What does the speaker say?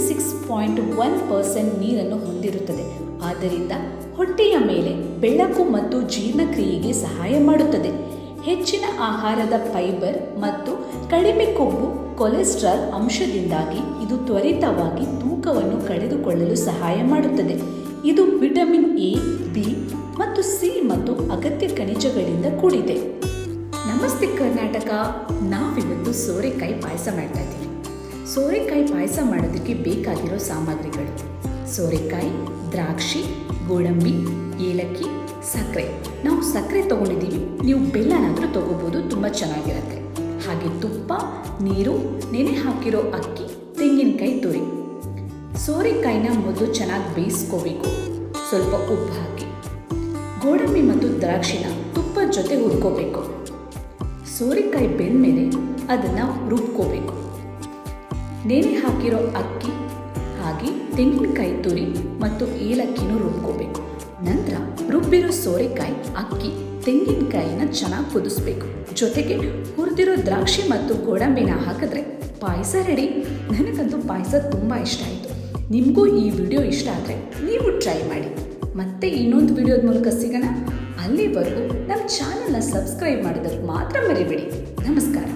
Point one percent ನೀರನ್ನು ಹೊಂದಿರುತ್ತದೆ. ಆದ್ದರಿಂದ ಹೊಟ್ಟೆಯ ಮೇಲೆ ಬೆಳಕು ಮತ್ತು ಜೀರ್ಣಕ್ರಿಯೆಗೆ ಸಹಾಯ ಮಾಡುತ್ತದೆ. ಹೆಚ್ಚಿನ ಆಹಾರದ ಫೈಬರ್ ಮತ್ತು ಕಡಿಮೆ ಕೊಬ್ಬು, ಕೊಲೆಸ್ಟ್ರಾಲ್ ಅಂಶದಿಂದಾಗಿ ಇದು ತ್ವರಿತವಾಗಿ ತೂಕವನ್ನು ಕಳೆದುಕೊಳ್ಳಲು ಸಹಾಯ ಮಾಡುತ್ತದೆ. ಇದು ವಿಟಮಿನ್ ಎ, ಬಿ ಮತ್ತು ಸಿ ಮತ್ತು ಅಗತ್ಯ ಖನಿಜಗಳಿಂದ ಕೂಡಿದೆ. ನಮಸ್ತೆ ಕರ್ನಾಟಕ. ನಾವಿವತ್ತು ಸೋರೆಕಾಯಿ ಪಾಯಸ ಮಾಡ್ತಾ ಇದ್ದೀವಿ. ಸೋರೆಕಾಯಿ ಪಾಯಸ ಮಾಡೋದಕ್ಕೆ ಬೇಕಾಗಿರೋ ಸಾಮಗ್ರಿಗಳು. ಸೋರೆಕಾಯಿ, ದ್ರಾಕ್ಷಿ, ಗೋಡಂಬಿ, ಏಲಕ್ಕಿ, ಸಕ್ಕರೆ. ನಾವು ಸಕ್ಕರೆ ತೊಗೊಂಡಿದ್ದೀವಿ. ನೀವು ಬೆಲ್ಲನಾದರೂ ತೊಗೋಬೋದು, ತುಂಬ ಚೆನ್ನಾಗಿರುತ್ತೆ. ಹಾಗೆ ತುಪ್ಪ, ನೀರು, ನೆನೆ ಹಾಕಿರೋ ಅಕ್ಕಿ, ತೆಂಗಿನಕಾಯಿ ತುರಿ. ಸೋರೆಕಾಯಿನ ಮೊದಲು ಚೆನ್ನಾಗಿ ಬೇಯಿಸ್ಕೋಬೇಕು. ಸ್ವಲ್ಪ ಉಪ್ಪು ಹಾಕಿ. ಗೋಡಂಬಿ ಮತ್ತು ದ್ರಾಕ್ಷಿನ ತುಪ್ಪದ ಜೊತೆ ಹುರ್ಕೋಬೇಕು. ಸೋರೆಕಾಯಿ ಬೆಂದಮೇಲೆ ಅದನ್ನು ರುಬ್ಕೋಬೇಕು. ನೆನೆ ಹಾಕಿರೋ ಅಕ್ಕಿ, ಹಾಗೆ ತೆಂಗಿನಕಾಯಿ ತುರಿ ಮತ್ತು ಏಲಕ್ಕಿನೂ ರುಬ್ಕೋಬೇಕು. ನಂತರ ರುಬ್ಬಿರೋ ಸೋರೆಕಾಯಿ, ಅಕ್ಕಿ, ತೆಂಗಿನಕಾಯಿನ ಚೆನ್ನಾಗಿ ಕುದಿಸ್ಬೇಕು. ಜೊತೆಗೆ ಹುರಿದಿರೋ ದ್ರಾಕ್ಷಿ ಮತ್ತು ಗೋಡಂಬಿನ ಹಾಕಿದ್ರೆ ಪಾಯಸ ರೆಡಿ ನನಗಂತೂ ಪಾಯಸ ತುಂಬ ಇಷ್ಟ ಆಯಿತು. ನಿಮಗೂ ಈ ವಿಡಿಯೋ ಇಷ್ಟ ಆದರೆ ನೀವು ಟ್ರೈ ಮಾಡಿ. ಮತ್ತೆ ಇನ್ನೊಂದು ವಿಡಿಯೋದ ಮೂಲಕ ಸಿಗೋಣ. ಅಲ್ಲಿವರೆಗೂ ನಮ್ಮ ಚಾನಲ್ನ ಸಬ್ಸ್ಕ್ರೈಬ್ ಮಾಡೋದಕ್ಕೆ ಮಾತ್ರ ಮರಿಬೇಡಿ. ನಮಸ್ಕಾರ.